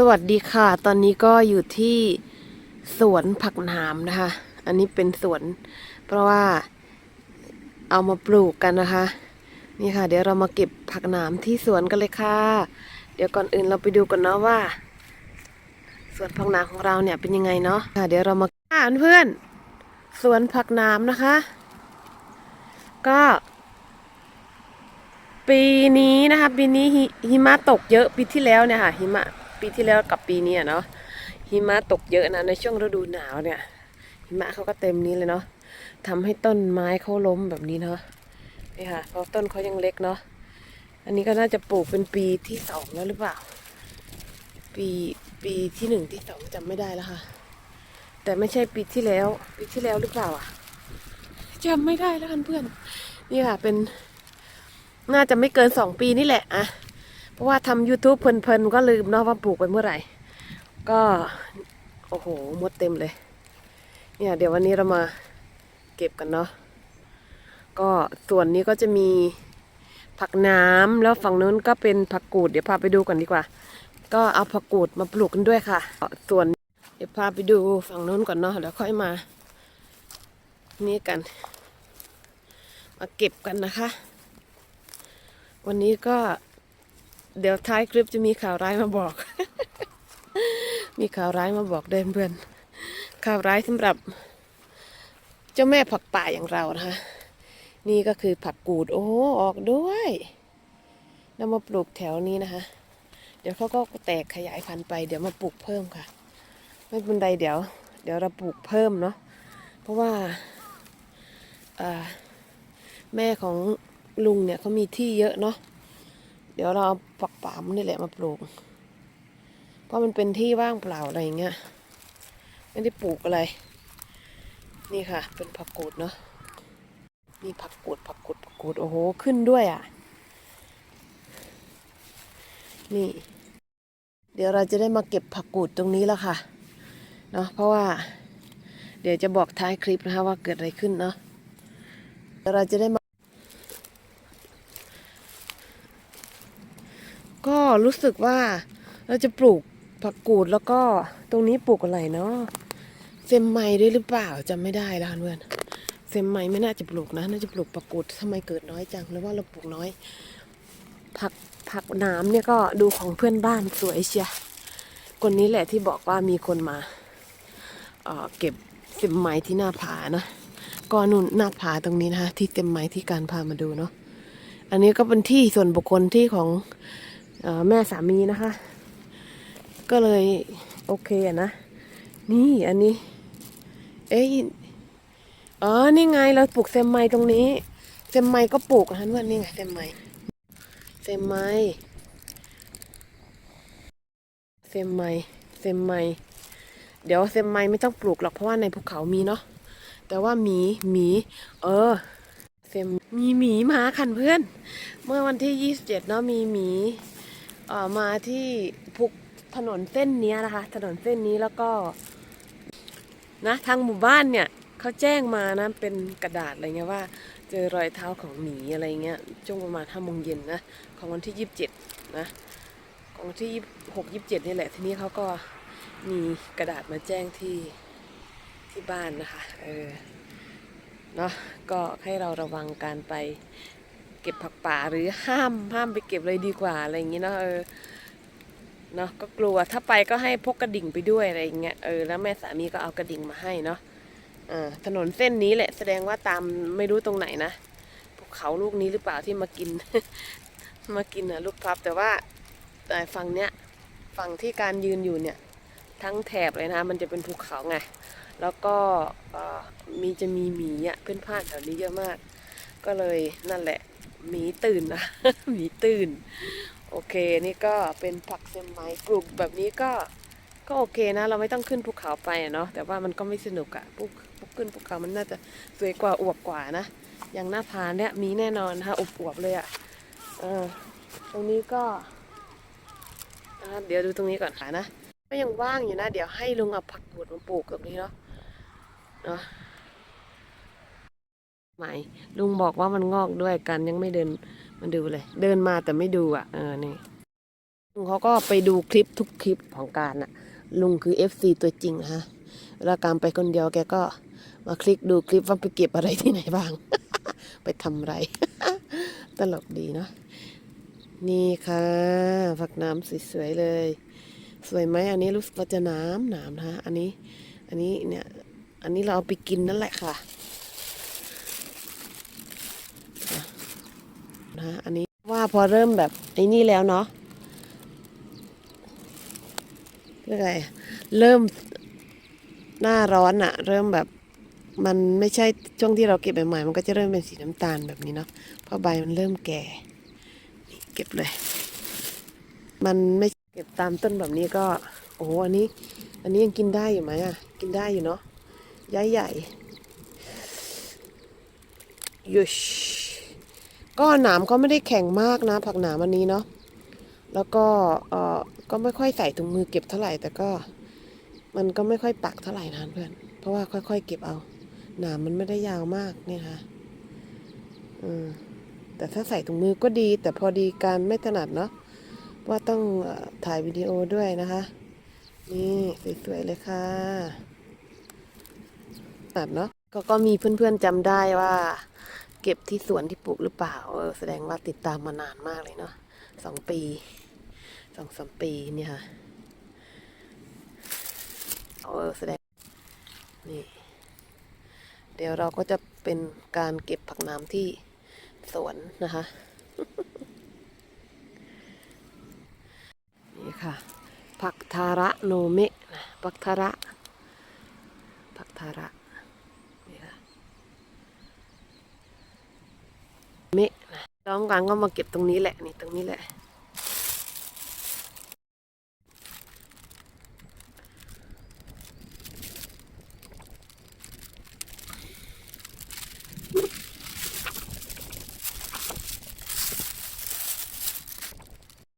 สวัสดีค่ะ ตอนนี้ก็อยู่ที่สวนผักหนามนะคะ อันนี้เป็นสวน เพราะว่าเอามาปลูกกันนะคะ นี่ค่ะ เดี๋ยวเรามาเก็บผักหนามที่สวนกันเลยค่ะ เดี๋ยวก่อนอื่นเราไปดูกันเนาะว่าสวนผักหนามของเราเนี่ยเป็นยังไงเนาะค่ะ เดี๋ยวเรามาอ่านเพื่อนสวนผักหนามนะคะ ก็ ปีนี้นะคะ ปีนี้หิหิมะตกเยอะปีที่แล้วเนี่ยค่ะหิมะ ปีที่แล้วกับปีนี้เนาะหิมะตกเยอะนะในช่วงฤดูหนาวเนี่ย หิมะเขาก็เต็มนี้เลยเนาะทำให้ต้นไม้เขาล้มแบบนี้เนาะนี่ค่ะเพราะต้นเขายังเล็กเนาะอันนี้ก็น่าจะปลูกเป็นปีที่สองแล้วหรือเปล่า ปีปีที่หนึ่งที่สองจำไม่ได้แล้วค่ะ แต่ไม่ใช่ปีที่แล้ว ปีที่แล้วหรือเปล่าอะจำไม่ได้แล้วกันเพื่อน นี่ค่ะเป็น น่าจะไม่เกินสองปีนี่แหละอะ เพราะว่าทำ YouTube เพลินๆก็ลืมเนาะว่าปลูกไปเมื่อไหร่ ก็ โอ้โหมดเต็มเลย เนี่ย เดี๋ยววันนี้เรามาเก็บกันเนาะก็ส่วนนี้ก็จะมีผักน้ำแล้วฝั่งนู้นก็เป็นผักกูด เดี๋ยวพาไปดูกันดีกว่า ก็เอาผักกูดมาปลูกกันด้วยค่ะ ส่วนเดี๋ยวพาไปดูฝั่งนู้นก่อนเนาะเดี๋ยวค่อยมา นี่กัน มาเก็บกันนะคะ วันนี้ก็ เดี๋ยวท้ายคลิปจะมีข่าวร้ายมาบอก มีข่าวร้ายมาบอกเดินเพื่อน ข่าวร้ายสำหรับ เจ้าแม่ผักป่าอย่างเรานะคะ นี่ก็คือผักกูด โอ้ ออกด้วยนำมาปลูกแถวนี้นะคะ เดี๋ยวเขาก็แตกขยายพันธุ์ไป เดี๋ยวมาปลูกเพิ่มค่ะ ไม่เป็นไรเดี๋ยว เดี๋ยวเราปลูกเพิ่มเนาะ เพราะว่าอ่าแม่ของลุงเนี่ยเขามีที่เยอะเนาะ เดี๋ยวเราเอาปักป่ามนี่แหละมาปลูก เพราะมันเป็นที่ว่างเปล่าอะไรอย่างเงี้ย ไม่ได้ปลูกอะไร นี่ค่ะ เป็นผักกูดเนาะ มีผักกูดผักกูดผักกูดโอ้โห ขึ้นด้วยอะ นี่ เดี๋ยวเราจะได้มาเก็บผักกูดตรงนี้แล้วค่ะ เนาะ เพราะว่า เดี๋ยวจะบอกท้ายคลิปนะคะว่าเกิดอะไรขึ้นเนาะ เดี๋ยวเราจะได้มา ก็ รู้สึกว่าเราจะปลูกผักกูดแล้วก็ตรงนี้ปลูกอะไรเนาะเซมไมด้วยหรือเปล่าจำไม่ได้แล้วเพื่อนเซมไมไม่น่าจะปลูกนะ น่าจะปลูกผักกูดทำไมเกิดน้อยจังหรือว่าเราปลูกน้อย ผักผักน้ำเนี่ยก็ดูของเพื่อนบ้านสวยเชียคนนี้แหละที่บอกว่ามีคนมาเเก็บเซมไมที่หน้าผานะก็นุ่นหน้าผาตรงนี้นะที่เต็มไม้ที่การพามาดูเนาะอันนี้ก็เป็นที่ส่วนบุคคลที่ของ แม่สามีนะคะ ก็เลยโอเคอะนะ นี่อันนี้ เอ้ยอ๋อ นี่ไงเราปลูกเซมไมตรงนี้ เซมไมก็ปลูกนะนว่านี่ไงเซมไมเซมไมเซมไมเซมไมเดี๋ยวเซมไมไม่ต้องปลูกหรอกเพราะว่าในภูเขามีเนาะ แต่ว่าหมีหมี เออ เซมมีหมีมาคันเพื่อน เมื่อวันที่27เจ็ดเนาะมีหมี มาที่พุกถนนเส้นนี้นะคะ ถนนเส้นนี้แล้วก็นะทางหมู่บ้านเนี่ยเขาแจ้งมานะเป็นกระดาษอะไรเงี้ยว่า เจอรอยเท้าของหมีอะไรเงี้ยช่วงประมาณห้าโมงเย็นนะของวันที่27นะของวันที่26 27นี่แหละทีนี้เขาก็มีกระดาษมาแจ้งที่ที่บ้านนะคะเออเนาะก็ให้เราระวังการไป เก็บผักป่าหรือห้ามห้ามไปเก็บเลยดีกว่าอะไรอย่างงี้เนาะเออเนาะก็กลัวถ้าไปก็ให้พกกระดิ่งไปด้วยอะไรอย่างเงี้ยเออแล้วแม่สามีก็เอากระดิ่งมาให้เนาะอ่าถนนเส้นนี้แหละแสดงว่าตามไม่รู้ตรงไหนนะภูเขาลูกนี้หรือเปล่าที่มากิน มากินอะลูกพลับแต่ว่าแต่ฝั่งเนี้ยฝั่งที่การยืนอยู่เนี่ย ทั้งแถบเลยนะ มันจะเป็นภูเขาไงแล้วก็มีจะมีหมีอะเพื่อนพลาดแถวนี้เยอะมาก ก็เลยนั่นแหละ หมีตื่นนะหมีตื่น โอเคนี่ก็เป็นผักเซมไมปลูกแบบนี้ก็ก็โอเคนะ เราไม่ต้องขึ้นภูเขาไปเนาะแต่ว่ามันก็ไม่สนุกอะปุ๊บปุ๊บขึ้นภูเขามันน่าจะสวยกว่าอวบกว่านะอย่างหน้าผาเนี่ยมีแน่นอนนะคะอวบอวบๆเลยอะเออตรงนี้ก็อะเดี๋ยวดูตรงนี้ก่อนค่ะนะก็ยังว่างอยู่นะ เดี๋ยวให้ลุงเอาผักกูดมาปลูกตรงนี้เนาะเนาะ ไม่ลุงบอกว่ามันงอกด้วยกันยังไม่เดินมาดูเลย เดินมาแต่ไม่ดูอะเออนี่ลุงเขาก็ไปดูคลิปทุกคลิปของการอะลุงคือ FC ตัวจริงนะฮะเวลาการไปคนเดียวแกก็มาคลิกดูคลิปว่าไปเก็บอะไรที่ไหนบ้าง ไปทำอะไร ตลกดีเนาะนี่ค่ะผักน้ำสวยๆเลย สวยไหมอันนี้รู้สึกว่าจะน้ำหนามนะฮะอันนี้ อันนี้เนี่ย อันนี้เราเอาไปกินนั่นแหละค่ะ นะอันนี้ว่าพอเริ่มแบบไอ้นี่แล้วเนาะเรียกไงเริ่มหน้าร้อนอะเริ่มแบบมันไม่ใช่ช่วงที่เราเก็บใหม่ๆมันก็จะเริ่มเป็นสีน้ำตาลแบบนี้เนาะเพราะใบมันเริ่มแก่นี่เก็บเลย มันไม่เก็บตามต้นแบบนี้ก็ โอ้โหอันนี้ อันนี้ยังกินได้อยู่ไหมอะกินได้อยู่เนาะใหญ่ใหญ่ยุช ก็หนามก็ไม่ได้แข็งมากนะ ผักหนามอันนี้เนาะแล้วก็เออก็ไม่ค่อยใส่ถุงมือเก็บเท่าไหร่ แต่ก็มันก็ไม่ค่อยปักเท่าไหร่นะเพื่อน เพราะว่าค่อย ๆ เก็บเอา หนามมันไม่ได้ยาวมากเนี่ยค่ะอืมแต่ถ้าใส่ถุงมือก็ดี แต่พอดีการไม่ถนัดเนาะว่าต้องถ่ายวิดีโอด้วยนะคะ นี่สวยๆเลยค่ะตัดเนาะก็ก็มีเพื่อนๆจำได้ว่า ก็บที่สวนที่ปลูกหรือเปล่า เออ แสดงว่าติดตามมานานมากเลยเนาะสองปีสองสามปีเนี่ยค่ะเออแสดงนี่ เดี๋ยวเราก็จะเป็นการเก็บผักน้ำที่สวนนะคะ นี่ค่ะ ผักทาระโนเมะนะผักทาระผักทาระนี่ค่ะ เมะนะน้องกันก็มาเก็บตรงนี้แหละนี่ตรงนี้แหละ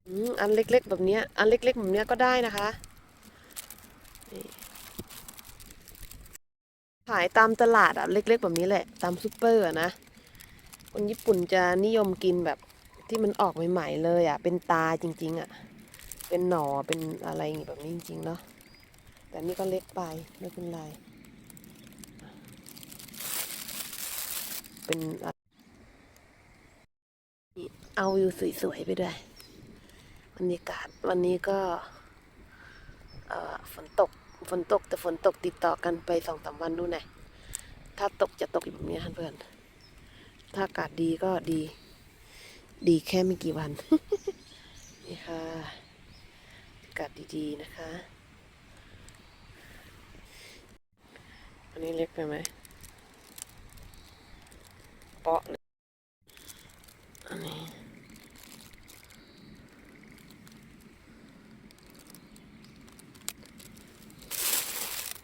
อืมอันเล็กๆแบบเนี้ยอันเล็กๆแบบเนี้ยก็ได้นะคะ ขายตามตลาดอะเล็กๆแบบนี้แหละ ตามซูเปอร์นะ คนญี่ปุ่นจะนิยมกินแบบที่มันออกใหม่ๆเลยอะเป็นตาจริง ๆอะเป็นหน่อเป็นอะไรอย่างงี้แบบนี้จริงๆเนาะแต่นี่ก็เล็กไปไม่เป็นไร เป็นเอาวิวสวยๆไปด้วยบรรยากาศวันนี้ก็ฝนตกฝนตกแต่ฝนตกติดต่อกันไปสองสามวันนู่นไงถ้าตกจะตกแบบนี้ท่านเพื่อน ถ้าอากาศดีก็ดี ดีแค่ไม่กี่วัน นี่ค่ะอากาศดีๆนะคะ อันนี้เล็กไปไหมเปาะเลยอันนี้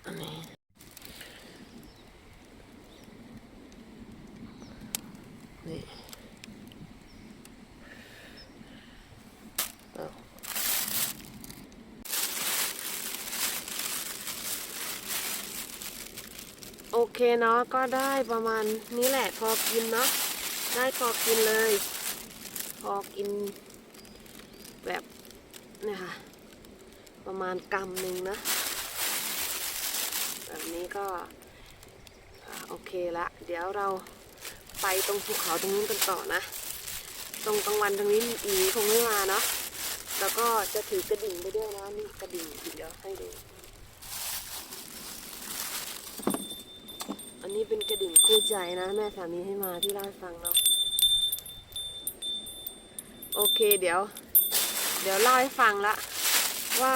อันนี้ นี่เอาโอ เคเนาะก็ได้ประมาณนี้แหละพอกินเนาะได้พอกินเลย พอกินแบบเนี่ยค่ะ ประมาณกำหนึ่งนะ แบบนี้ก็โอเคละ เดี๋ยวเราไปตรงภูเขาตรงนู้นกันต่อนะ ตรงกลางวันตรงนี้อีคงไม่มาเนาะแล้วก็จะถือกระดิ่งไปด้วยนะนี่กระดิ่งเดี๋ยวให้ดู อันนี้เป็นกระดิ่งคู่ใจนะ แม่สามีให้มาที่เล่าให้ฟังเนาะโอเคเดี๋ยว เดี๋ยวเล่าให้ฟังละ ว่า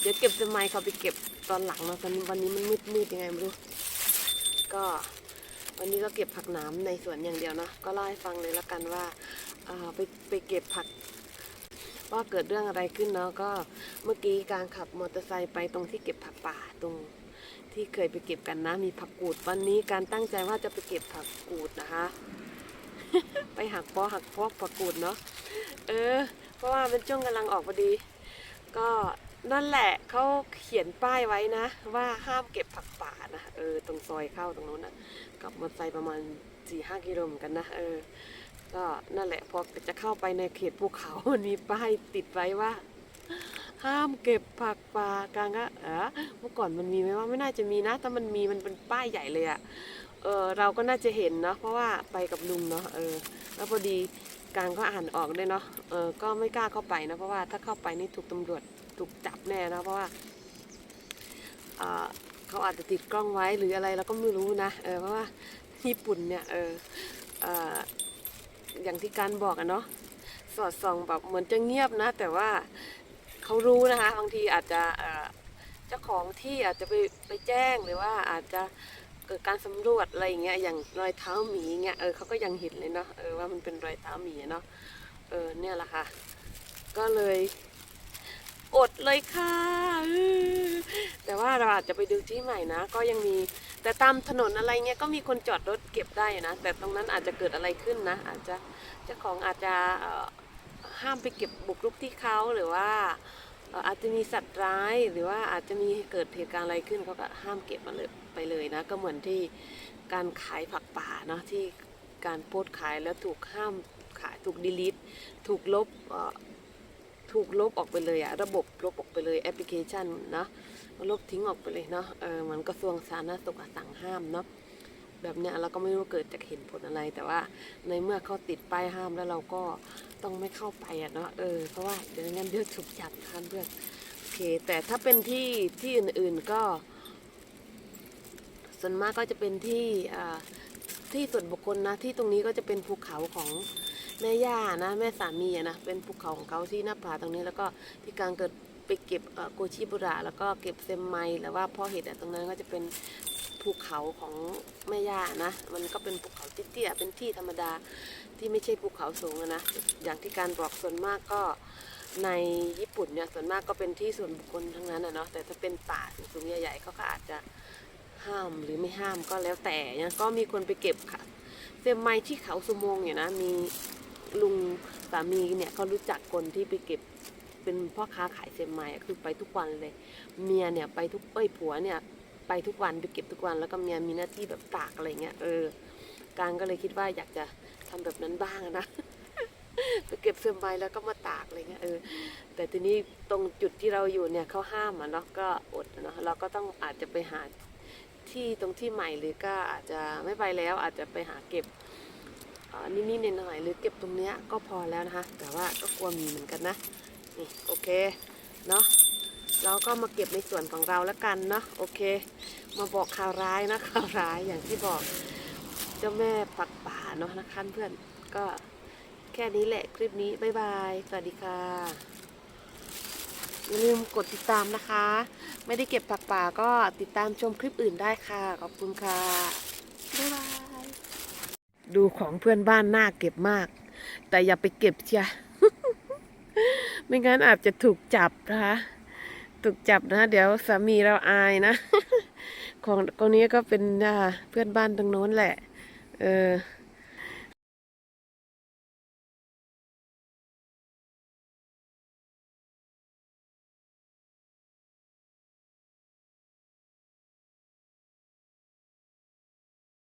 เดี๋ยวเก็บสมัยเขาไปเก็บตอนหลังเนาะตอนนี้วันนี้มันมืดมืดยังไงไม่รู้ ก็วันนี้ก็เก็บผักหนามในสวนอย่างเดียวเนาะก็เล่าให้ฟังเลยละกันว่าไปไปเก็บผัก ว่าเกิดเรื่องอะไรขึ้นเนาะก็เมื่อกี้การขับมอเตอร์ไซค์ไปตรงที่เก็บผักป่าตรง ที่เคยไปเก็บกันนะ มีผักกูดวันนี้การตั้งใจว่าจะไปเก็บผักกูดนะคะ ไปหักปอหักพอกผักกูดเนาะเออ เพราะว่ามันช่วงกำลังออกพอดี ก็นั่นแหละเขาเขียนป้ายไว้นะ ว่าห้ามเก็บผักป่านะเออตรงซอยเข้าตรงนู้นนะกับมอเตอร์ไซค์ประมาณสี่ห้ากิโลเหมือนกันนะเออก็นั่นแหละพอจะเข้าไปในเขตภูเขามันมีป้ายติดไว้ว่า ห้ามเก็บผักป่ากลางก็เออเมื่อก่อนมันมีไหมว่าไม่น่าจะมีนะถ้ามันมีมันเป็นป้ายใหญ่เลยอะเออเราก็น่าจะเห็นเนาะเพราะว่าไปกับลุงเนาะเออแล้วพอดีกลางก็อ่านออกด้วยเนาะเออก็ไม่กล้าเข้าไปนะเพราะว่าถ้าเข้าไปนี่ถูกตำรวจถูกจับแน่นะเพราะว่าอ่าเขาอาจจะติดกล้องไว้หรืออะไรเราก็ไม่รู้นะเออเพราะว่าญี่ปุ่นเนี่ยเออออย่างที่การบอกอะเนาะสอดส่องแบบเหมือนจะเงียบนะ แต่ว่า เขารู้นะคะ บางทีอาจจะเจ้าของที่อาจจะไปไปแจ้งหรือว่าอาจจะเกิดการสำรวจอะไรอย่างเงี้ยอย่างรอยเท้าหมีเงี้ยเออเขาก็ยังเห็นเลยเนาะเออว่ามันเป็นรอยเท้าหมีเนาะเออเนี่ยแหละค่ะ ก็เลยอดเลยค่ะแต่ว่าเราอาจจะไปดูที่ใหม่นะ ก็ยังมีแต่ตามถนนอะไรเงี้ยก็มีคนจอดรถเก็บได้นะ แต่ตรงนั้นอาจจะเกิดอะไรขึ้นนะ อาจจะเจ้าของอาจจะห้ามไปเก็บบุกรุกที่เขาหรือว่า อาจจะมีสัตว์ร้ายหรือว่าอาจจะมีเกิดเหตุการณ์อะไรขึ้นเขาก็ห้ามเก็บมาเลยไปเลยนะ ก็เหมือนที่การขายผักป่าเนาะที่การโพสขายแล้วถูกห้ามขายถูกดีลิทถูกลบถูกลบออกไปเลยอะระบบลบออกไปเลยแอปพลิเคชันเนาะลบทิ้งออกไปเลยเนาะเออเหมือนกระทรวงสาธารณสุขสั่งห้ามเนาะ แบบเนี้ยเราก็ไม่รู้เกิดจากเห็นผลอะไรแต่ว่าในเมื่อเขาติดป้ายห้ามแล้วเราก็ต้องไม่เข้าไปอะเนาะเออเพราะว่าเดี๋ยวงั้นเดี๋ยวถูกจับทันเพื่อนโอเค แต่ถ้าเป็นที่ที่อื่นๆก็ ส่วนมากก็จะเป็นที่อ่าที่ส่วนบุคคลนะที่ตรงนี้ก็จะเป็นภูเขาของแม่ย่านะแม่สามีอะนะเป็นภูเขาของเขาที่หน้าผาตรงนี้แล้วก็ที่กลางเกิดไปเก็บโกชิบุระแล้วก็เก็บเซมไมหรือว่าพ่อเห็ดอะตรงนั้นก็จะเป็น ภูเขาของแม่ย่านะ มันก็เป็นภูเขาเตี้ยๆเป็นที่ธรรมดาที่ไม่ใช่ภูเขาสูงนะ อย่างที่การบอกส่วนมากก็ในญี่ปุ่นเนี่ยส่วนมากก็เป็นที่ส่วนบุคคลทั้งนั้นอะเนาะแต่ถ้าเป็นป่าสูงใหญ่ๆเขาก็อาจจะห้ามหรือไม่ห้ามก็แล้วแต่เนี่ยก็มีคนไปเก็บค่ะเซมไมที่เขาสุโมงเนี่ยนะมีลุงสามีเนี่ยเขารู้จักคนที่ไปเก็บเป็นพ่อค้าขายเซมไมคือไปทุกวันเลย เมียเนี่ยไปทุกเอ้ยผัวเนี่ย ไปทุกวันไปเก็บทุกวัน แล้วก็เมียมีหน้าที่แบบตากอะไรเงี้ยเออการก็เลยคิดว่าอยากจะทำแบบนั้นบ้างนะไปเก็บเซมไมแล้วก็มาตากอะไรเงี้ยเออแต่ทีนี้ตรงจุดที่เราอยู่เนี่ยเขาห้ามอะเนาะก็อดเนาะเราก็ต้องอาจจะไปหาที่ตรงที่ใหม่หรือก็อาจจะไม่ไปแล้วอาจจะไปหาเก็บเอ่อนิดๆหน่อยๆหรือเก็บตรงเนี้ยก็พอแล้วนะคะ แต่ว่าก็กลัวมีเหมือนกันนะนี่โอเคเนาะ เราก็มาเก็บในส่วนของเราแล้วกันเนาะโอเค มาบอกข่าวร้ายนะข่าวร้ายอย่างที่บอกเจ้าแม่ปักป่าเนาะนะคะเพื่อนก็แค่นี้แหละคลิปนี้บ๊ายบายสวัสดีค่ะอย่าลืมกดติดตามนะคะ ไม่ได้เก็บผักป่าก็ติดตามชมคลิปอื่นได้ค่ะ ขอบคุณค่ะบ๊ายบายดูของเพื่อนบ้านน่าเก็บมาก แต่อย่าไปเก็บเชียไม่งั้นอาจจะถูกจับนะคะ ถูกจับนะ เดี๋ยวสามีเราอายนะ ของคนนี้ก็เป็นเพื่อนบ้านตรงโน้นแหละ เออ